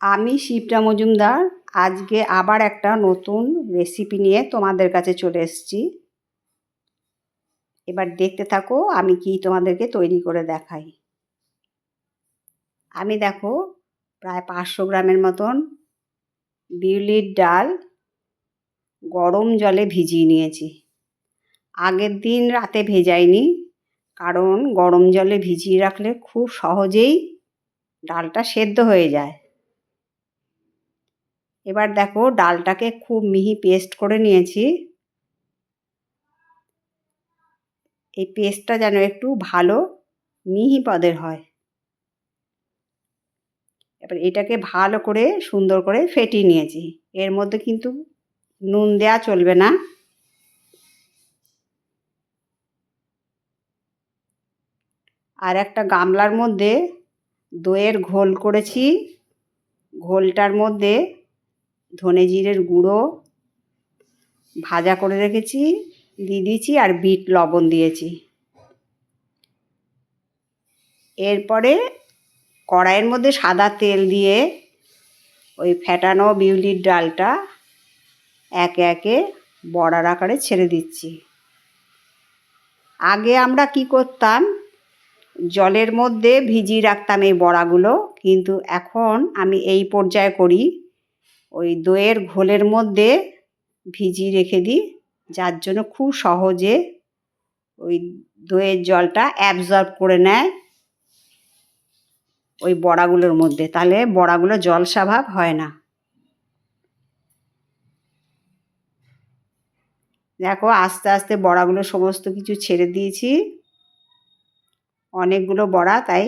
আমি শিপ্রা মজুমদার। আজকে আবার একটা নতুন রেসিপি নিয়ে তোমাদের কাছে চলে এসেছি। এবার দেখতে থাকো, আমি কি তোমাদেরকে তৈরি করে দেখাই। আমি দেখো, প্রায় পাঁচশো গ্রামের মতন বিউলির ডাল গরম জলে ভিজিয়ে নিয়েছি। আগের দিন রাতে ভেজাইনি, কারণ গরম জলে ভিজিয়ে রাখলে খুব সহজেই ডালটা সেদ্ধ হয়ে যায়। এবার দেখো ডালটাকে খুব মিহি পেস্ট করে নিয়েছি। এই পেস্টটা যেন একটু ভালো মিহি পদের হয়। এবার এটাকে ভালো করে সুন্দর করে ফেটিয়ে নিয়েছি। এর মধ্যে কিন্তু নুন দেওয়া চলবে না। আর একটা গামলার মধ্যে দইয়ের ঘোল করেছি। ঘোলটার মধ্যে ধনে জিরের গুঁড়ো ভাজা করে রেখেছি, দিয়ে দিয়েছি আর বিট লবণ দিয়েছি। এরপরে কড়াইয়ের মধ্যে সাদা তেল দিয়ে ওই ফ্যাটানো বিউলির ডালটা একে একে বড়ার আকারে ছেড়ে দিচ্ছি। আগে আমরা কি করতাম, জলের মধ্যে ভিজিয়ে রাখতাম এই বড়াগুলো, কিন্তু এখন আমি এই পর্যায়ে করি। ওই দইয়ের ঘোলের মধ্যে ভিজিয়ে রেখে দিই, যার জন্য খুব সহজে ওই দইয়ের জলটা অ্যাবজর্ব করে নেয় ওই বড়াগুলোর মধ্যে। তাহলে বড়াগুলো জলসা ভাব হয় না। দেখো, আস্তে আস্তে বড়াগুলো সমস্ত কিছু ছেড়ে দিয়েছি। অনেকগুলো বড়া, তাই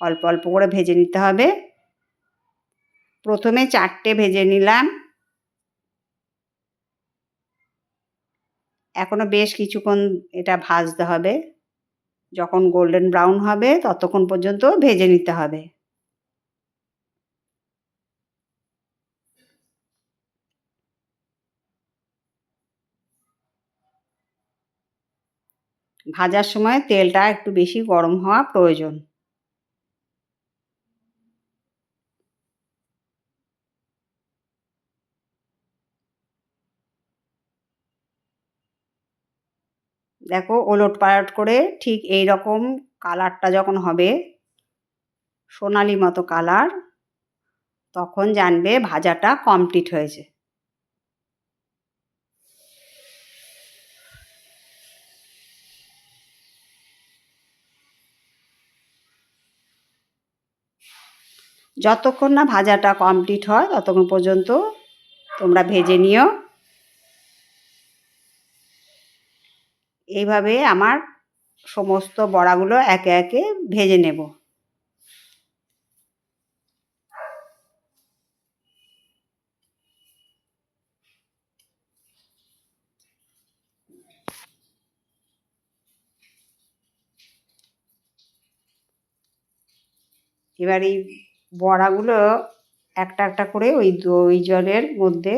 অল্প অল্প করে ভেজে নিতে হবে। প্রথমে চারটে ভেজে নিলাম। এখনও বেশ কিছুক্ষণ এটা ভাজতে হবে। যখন গোল্ডেন ব্রাউন হবে, ততক্ষণ পর্যন্ত ভেজে নিতে হবে। ভাজার সময় তেলটা একটু বেশি গরম হওয়া প্রয়োজন। দেখো ওলট পালট করে ঠিক এই রকম কালারটা যখন হবে, সোনালি মতো কালার, তখন জানবে ভাজাটা কমপ্লিট হয়েছে। যতক্ষণ না ভাজাটা কমপ্লিট হয়, ততক্ষণ পর্যন্ত তোমরা ভেজে নিও। এইভাবে আমার সমস্ত বড়াগুলো একে একে ভেজে নেব। এবার এই বড়াগুলো একটা একটা করে ওই দই জলের মধ্যে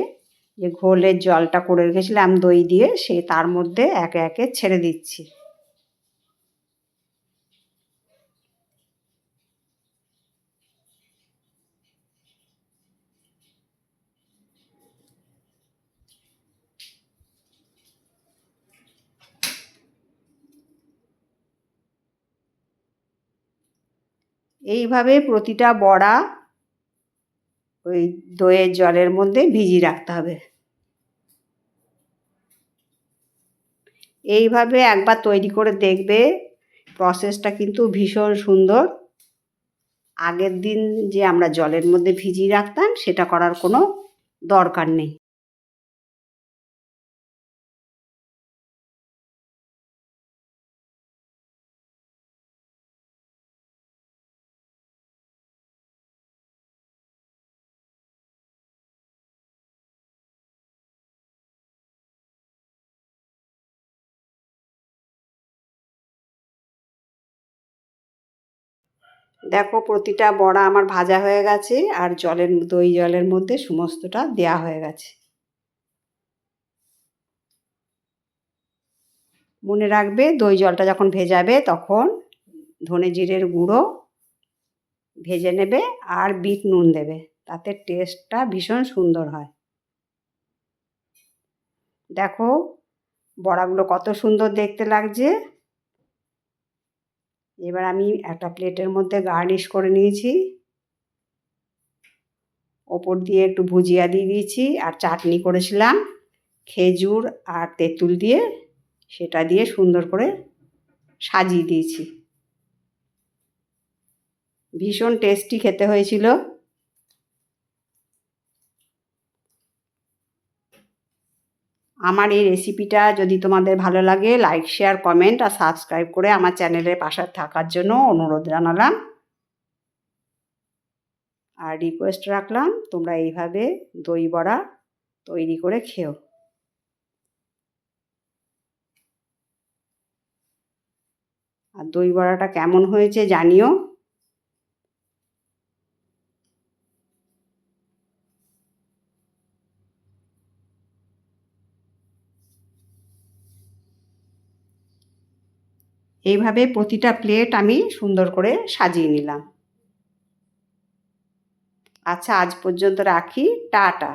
যে ঘোলের জলটা করে রেখেছিলাম দই দিয়ে, সে তার মধ্যে একে একে ছেড়ে দিচ্ছি। এইভাবে প্রতিটা বড়া ওই দইয়ের জলের মধ্যে ভিজিয়ে রাখতে হবে। এইভাবে একবার তৈরি করে দেখবে প্রসেসটা কিন্তু ভীষণ সুন্দর। আগের দিন যে আমরা জলের মধ্যে ভিজিয়ে রাখতাম, সেটা করার কোনো দরকার নেই। দেখো প্রতিটা বড়া আমার ভাজা হয়ে গেছে আর জলের দই জলের মধ্যে সমস্তটা দেয়া হয়ে গেছে। মনে রাখবে দই জলটা যখন ভেজাবে তখন ধনে জিরের গুঁড়ো ভেজে নেবে আর বিট নুন দেবে, তাতে টেস্টটা ভীষণ সুন্দর হয়। দেখো বড়াগুলো কত সুন্দর দেখতে লাগছে। এবার আমি একটা প্লেটের মধ্যে গার্নিশ করে নিয়েছি। ওপর দিয়ে একটু ভুজিয়া দিয়ে দিয়েছি আর চাটনি করেছিলাম, খেজুর আর তেঁতুল দিয়ে। সেটা দিয়ে সুন্দর করে সাজিয়ে দিয়েছি। ভীষণ টেস্টি খেতে হয়েছিল। আমার এই রেসিপিটা যদি তোমাদের ভালো লাগে লাইক শেয়ার কমেন্ট আর সাবস্ক্রাইব করে আমার চ্যানেলের পাশে থাকার জন্য অনুরোধ জানালাম। আর রিকোয়েস্ট রাখলাম, তোমরা এইভাবে দই বড়া তৈরি করে খেও। আর দই বড়াটা কেমন হয়েছে জানিও। এইভাবে প্রতিটা প্লেট আমি সুন্দর করে সাজিয়ে নিলাম। আচ্ছা আজ পর্যন্ত রাখি। টাটা।